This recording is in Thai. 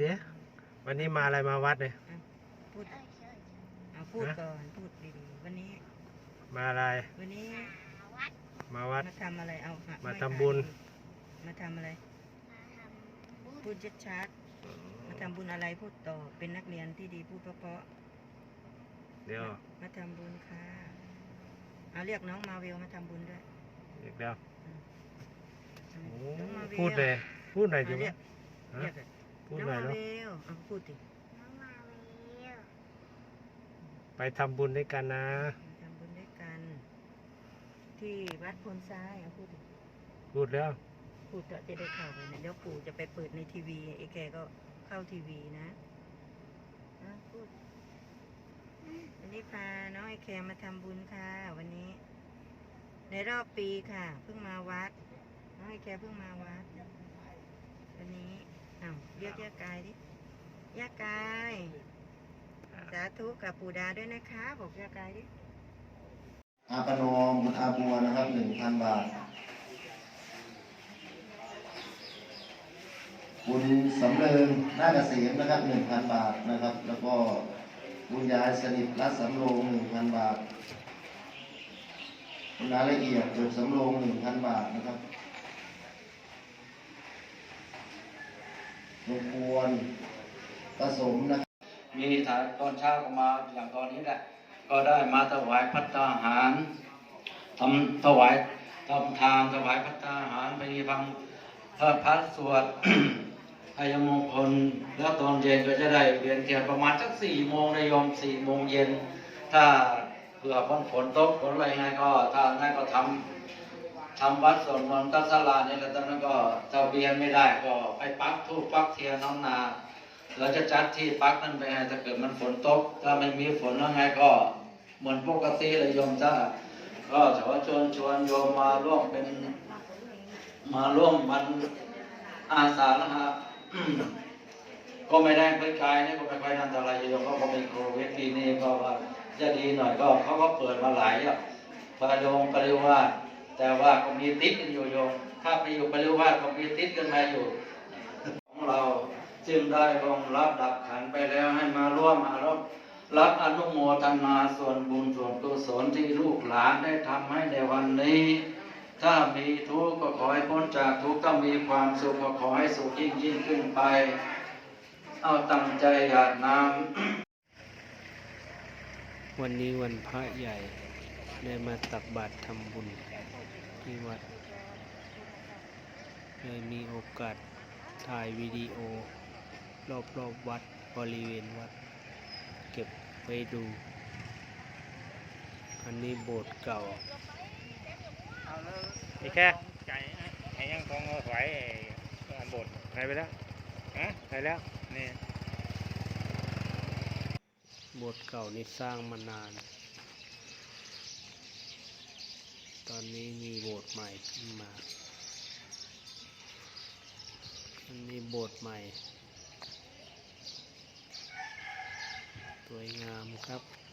ดิวันนี้มาอะไรมาวัดเนี่ยพูดเอาพูดก่อนพูดดีๆวันนี้ มาอะไร วันนี้มาวัดมาทำอะไรเอาหมาทำบุญ มาทำอะไร พูดชัดๆมาทำบุญอะไรพูดต่อเป็นนักเรียนที่ดีพูดเพราะเดี๋ยวๆมาทำบุญค่ะเอาเรียกน้องมาเวลมาทำบุญด้วยอีกแล้วอืมโอ้น้องมาเวลพูดเลยพูดหน่อยเอาจิเรีวะยกฮะเรียกเลย พูดน้องหน่อยมาแล้วเวลเอาพูดดิไปทำบุญด้วยกันนะมาทำบุญด้วยกัน ที่วัดพลซ้ายเอาพูดดิพูดแล้ว พูดเถอะจะได้เข้าไปนะเดี๋ยวปู่จะไปเปิดในทีวีไอ้แกก็เข้าทีวีนะอะพูดวันนี้พาน้องไอ้แคมาทำบุญค่ะวันนี้ ในรอบปีค่ะ เพิ่งมาวัด น้องไอ้แคเพิ่งมาวัด วันนี้ อ้าวเรียกย่ากายดิย่ากาย สาธุกับปู่ดาด้วยนะคะ บอกย่ากายดิอาปนอมอาบัวนะครับหนึ่งพันบาท บุญสำเริงหน้าเกษมนะครับหนึ่งพันบาทนะครับ แล้วก็บุญยายสนิทรัตน์สำโรงหนึ่งพันบาท คุณรายละเอียดเกิดสำโรงหนึ่งพันบาทนะครับ รบกวนผสมนะครับมีถ่ายตอนเช้าก็มาอย่างตอนนี้แหละ ก็ได้มาถวายพัตตาหารทำถวายทำทานถวายพัตตาหารไปฟังพระพัดสวดพยมงคลแล้วตอนเย็นก็จะได้เวียนเทียนประมาณสักสี่โมงในยมสี่โมงเย็น ถ้าเผื่อฝนฝนตกฝนอะไรไงก็ถ้านั่นก็ทำ ทำวัดสวดมนต์ตัสลาเนี่ยแล้วตอนนั้นก็ถ้าเวียนไม่ได้ก็ไปปักทูปปักเทียนน้องนาเราจะจัดที่ปักนั่นไปให้ถ้าเกิดมันฝนตก ถ้าไม่มีฝนแล้วไงก็เหมือนปกติเลยโยมจ้าก็ขอชวนชวนโยมมาร่วมเป็นมาร่วมมันอาสาล้วครับก็ไม่ได้ไปไกลนี่ก็ไม่ค่อยนั่นตรายโยมก็เป็นโควิดปีนี้ก็ว่าจะดีหน่อยก็เขาก็เปิดมาหลายอะพระโยมปริวาส แต่ว่าก็มีติดกันอยู่โยมถ้าไปอยู่ปริวาสก็มีติดกันมาอยู่ ของเราจึงได้รองรับดับขันไปแล้วให้มาร่วมมารับรับอนุโมทนาส่วนบุญส่วนกุศลที่ลูกหลานได้ทำให้ในวันนี้ ถ้ามีทุกข์ก็ขอให้พ้นจากทุกข์ถ้ามีความสุขก็ขอให้สุขยิ่งยิ่งขึ้นไป เอาตั้งใจหยาดน้ำวันนี้วันพระใหญ่ได้มาตักบาตรทำบุญ ที่วัดเลยมีโอกาสถ่ายวิดีโอ รอบๆวัดบริเวณวัด เก็บไว้ดู อันนี้โบสถ์เก่านี่แค่ใจไอ้ยังคงเอาไว้อันบดไหนไปแล้วฮะไหนแล้วนี่โบสถ์เก่านี่สร้างมานาน ตอนนี้มีโบสถ์ใหม่ขึ้นมาอันนี้โบสถ์ใหม่ สวยงามครับ